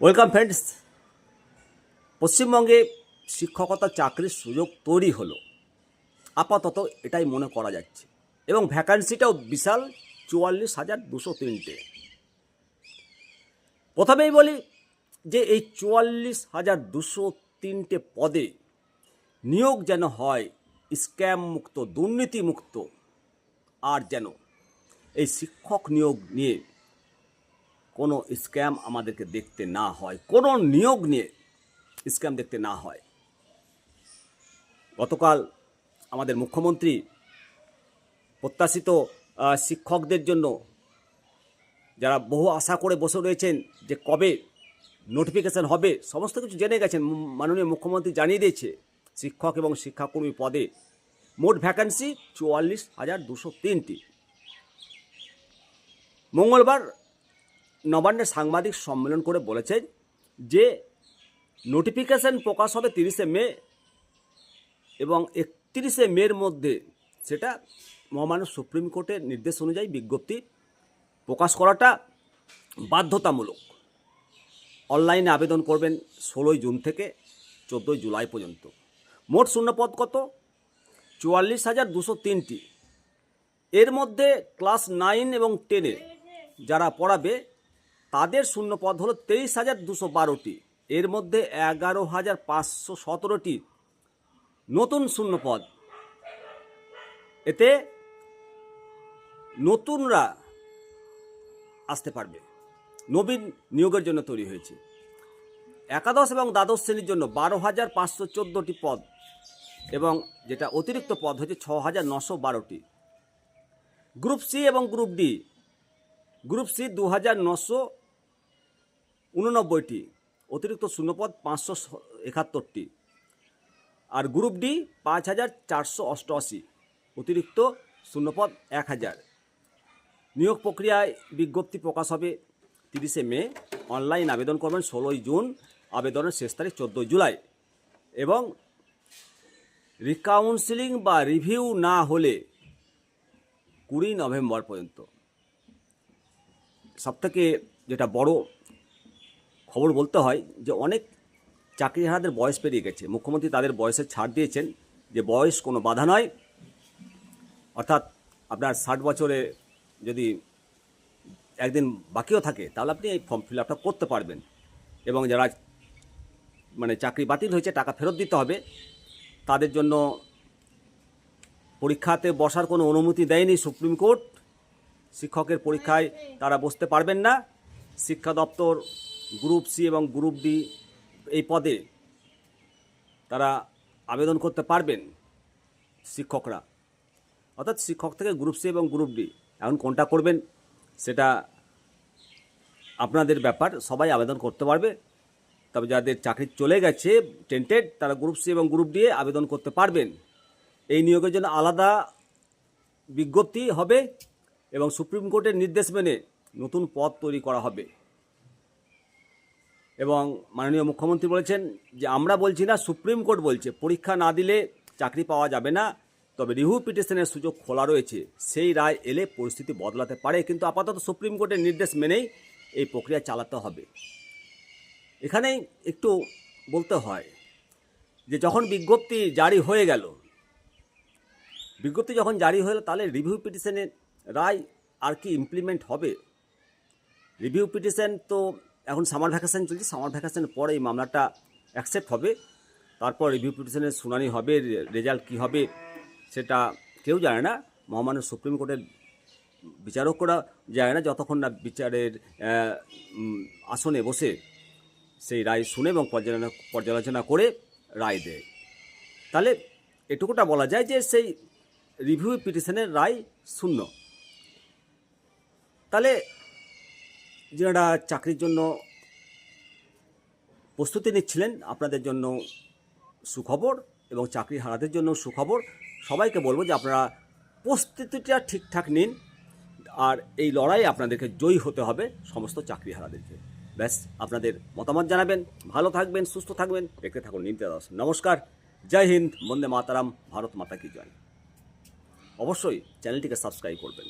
Welcome friends. পশ্চিমবঙ্গে শিক্ষকতা চাকরির সুযোগ তৈরি হলো। আপাতত এটাই মনে করা যাচ্ছে। এবং ভ্যাকান্সিটাও বিশাল, চুয়াল্লিশ হাজার দুশো তিনটে। প্রথমেই বলি যে এই চুয়াল্লিশ হাজার দুশো তিনটে পদে নিয়োগ যেন হয়, স্ক্যাম মুক্ত, দুর্নীতি মুক্ত, আর যেন এই শিক্ষক নিয়োগ নিয়ে কোনো স্ক্যাম আমাদেরকে দেখতে না হয়, কোনো নিয়োগ নিয়ে স্ক্যাম দেখতে না হয়। গতকাল আমাদের মুখ্যমন্ত্রী প্রত্যাশিত শিক্ষকদের জন্য যারা বহু আশা করে বসে রয়েছেন যে কবে নোটিফিকেশন হবে, সমস্ত কিছু জেনে গেছেন। মাননীয় মুখ্যমন্ত্রী জানিয়ে দিয়েছে, শিক্ষক এবং শিক্ষাকর্মী পদে মোট ভ্যাকান্সি চুয়াল্লিশ হাজার দুশো তিনটি। মঙ্গলবার নবান্নে সাংবাদিক সম্মেলন করে বলেছেন যে নোটিফিকেশন প্রকাশ হবে তিরিশে মে এবং একত্রিশে মের মধ্যে সেটা মহামান্য সুপ্রিম কোর্টের নির্দেশ অনুযায়ী বিজ্ঞপ্তি প্রকাশ করাটা বাধ্যতামূলক। অনলাইনে আবেদন করবেন ষোলোই জুন থেকে চোদ্দোই জুলাই পর্যন্ত। মোট শূন্যপদ কত? চুয়াল্লিশ হাজার দুশো তিনটি। এর মধ্যে ক্লাস নাইন এবং টেনে যারা পড়াবে তাদের শূন্যপদ হলো তেইশ হাজার দুশো বারোটি। এর মধ্যে এগারো হাজার পাঁচশো সতেরোটি নতুন শূন্যপদ। এতে নতুনরা আসতে পারবে। নবীন নিয়োগের জন্য তৈরি হয়েছে। একাদশ এবং দ্বাদশ শ্রেণির জন্য বারো হাজার পাঁচশো চোদ্দোটি পদ এবং যেটা অতিরিক্ত পদ হচ্ছে ছ হাজার নশো বারোটি। গ্রুপ সি এবং গ্রুপ ডি। গ্রুপ সি দু হাজার নশো উননব্বইটি অতিরিক্ত শূন্যপদ পাঁচশো একাত্তরটি। আর গ্রুপ ডি পাঁচ হাজার চারশো অষ্টআশি, অতিরিক্ত শূন্যপদ এক হাজার। নিয়োগ প্রক্রিয়ায় বিজ্ঞপ্তি প্রকাশ হবে তিরিশে মে। অনলাইন আবেদন করবেন ষোলোই জুন, আবেদনের শেষ তারিখ চোদ্দোই জুলাই। এবং রিকাউন্সিলিং বা রিভিউ না হলে কুড়ি নভেম্বর পর্যন্ত। সবথেকে যেটা বড় খবর বলতে হয় যে অনেক চাকরিহারাদের বয়স পেরিয়ে গেছে। মুখ্যমন্ত্রী তাদের বয়সে ছাড় দিয়েছেন যে বয়স কোনো বাধা নয়। অর্থাৎ আপনার ষাট বছরে যদি একদিন বাকিও থাকে, তাহলে আপনি এই ফর্ম ফিল আপটা করতে পারবেন। এবং যারা মানে চাকরি বাতিল হয়েছে, টাকা ফেরত দিতে হবে, তাদের জন্য পরীক্ষাতে বসার কোনো অনুমতি দেয়নি সুপ্রিম কোর্ট। শিক্ষকের পরীক্ষায় তারা বসতে পারবেন না। শিক্ষা দপ্তর গ্রুপ সি এবং গ্রুপ ডি এই পদে তারা আবেদন করতে পারবেন শিক্ষকরা। অর্থাৎ শিক্ষক থেকে গ্রুপ সি এবং গ্রুপ ডি। এখন কোনটা করবেন সেটা আপনাদের ব্যাপার, সবাই আবেদন করতে পারবে। তবে যাদের চাকরি চলে গেছে টেন্টেড তারা গ্রুপ সি এবং গ্রুপ ডি আবেদন করতে পারবেন। এই নিয়োগের জন্য আলাদা বিজ্ঞপ্তি হবে এবং সুপ্রিম কোর্টের নির্দেশ মেনে নতুন পদ তৈরি করা হবে। এবং মাননীয় মুখ্যমন্ত্রী বলেছেন যে আমরা বলছি না, সুপ্রিম কোর্ট বলছে, পরীক্ষা না দিলে চাকরি পাওয়া যাবে না। তবে রিভিউ পিটিশনের সুযোগ খোলা রয়েছে, সেই রায় এলে পরিস্থিতি বদলাতে পারে, কিন্তু আপাতত সুপ্রিম কোর্টের নির্দেশ মেনেই এই প্রক্রিয়া চালাতে হবে। এখানেই একটু বলতে হয় যে যখন বিজ্ঞপ্তি জারি হয়ে গেল, বিজ্ঞপ্তি যখন জারি হলো তাহলে রিভিউ পিটিশনের রায় আর কি ইমপ্লিমেন্ট হবে? রিভিউ পিটিশন তো এখন সামার ভ্যাকেশন চলছে, সামার ভ্যাকেশনের পরে এই মামলাটা অ্যাকসেপ্ট হবে। তারপর রিভিউ পিটিশনের শুনানি হবে রেজাল্ট কী হবে সেটা কেউ জানে না। মহামান্য সুপ্রিম কোর্টের বিচারকরা জানে না, যতক্ষণ না বিচারের আসনে বসে সেই রায় শুনে এবং পর্যালোচনা পর্যালোচনা করে রায় দেয়। তাহলে এটুকুটা বলা যায় যে সেই রিভিউ পিটিশনের রায় শূন্য। তাহলে যারা চাকরির জন্য প্রস্তুতি নিচ্ছিলেন, আপনাদের জন্য সুখবর এবং চাকরি হারাদের জন্য সুখবর, সবাইকে বলব যে আপনারা প্রস্তুতিটা ঠিকঠাক নিন আর এই লড়াই আপনাদেরকে জয়ী হতে হবে সমস্ত চাকরি হারাদেরকে। ব্যাস, আপনাদের মতামত জানাবেন, ভালো থাকবেন, সুস্থ থাকবেন, দেখতে থাকুন নিমতে দাস। নমস্কার, জয় হিন্দ, বন্দে মাতারাম, ভারত মাতা কি জয়। অবশ্যই চ্যানেলটিকে সাবস্ক্রাইব করবেন।